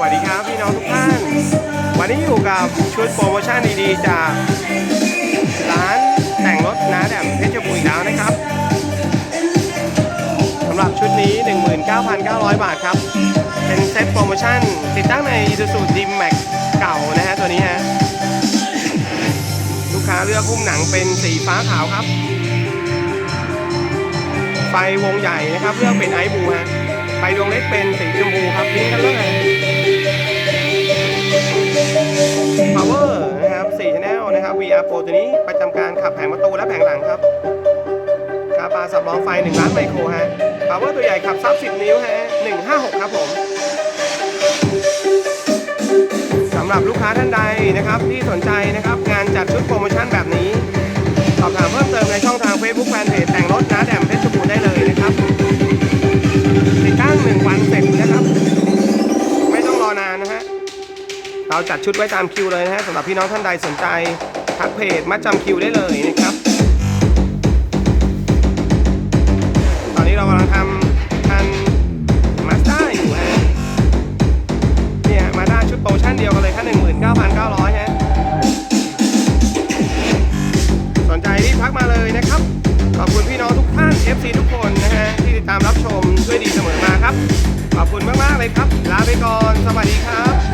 วัสดีครับพี่น้องทุกท่าน วันนี้อยู่กับชุดโปรโมชั่นดีๆจากร้านแต่งรถน้าแดมเพชรบูรณ์อีกแล้วนะครับสำหรับชุดนี้ 19,900 บาทครับ เป็นเซ็ตโปรโมชั่น ติดตั้งใน Isuzu D-Max เก่านะฮะตัวนี้ฮะลูกค้าเลือกหุ้มหนังเป็นสีฟ้าขาวครับ ไฟวงใหญ่นะครับเลือกเป็นไอบูฮะไฟดวงเล็กเป็นสีชมพูครับลิงก์กันเลย ครับ VR Pro ตัวนี้ประจำการขับแผงประตูและแผงหลังครับคาปาสับรองไฟ 1 ล้านไมโครฮะ power ตัวใหญ่ขับซับ 10 นิ้วฮะ156 ครับผมสำหรับลูกค้าท่านใดนะครับที่สนใจนะครับงานจัดชุดโปรโมชั่นแบบนี้ สอบถามเพิ่มเติมในช่องทาง Facebook Fanpage แต่งรถน้าแดมเพชรบูรณ์ได้เลยนะครับติดตั้งหนึ่งวันเสร็จนะครับ ไม่ต้องรอนานนะฮะเราจัดชุดไว้ตามคิวเลยนะฮะสำหรับพี่น้องท่านใดสนใจ ทักเพจมัดจำคิวได้เลยนะครับ ตอนนี้เรากำลังทำทันมาสด้าอยู่ฮะเนี่ยมาด้าชุดโปรชั่นเดียวกันเลยแค่19,900ฮะสนใจรีบทักมาเลยนะครับ ขอบคุณพี่น้องทุกท่าน FC ทุกคนนะฮะที่ติดตามรับชมด้วยดีเสมอมาครับ ขอบคุณมากๆเลยครับ ลาไปก่อน สวัสดีครับ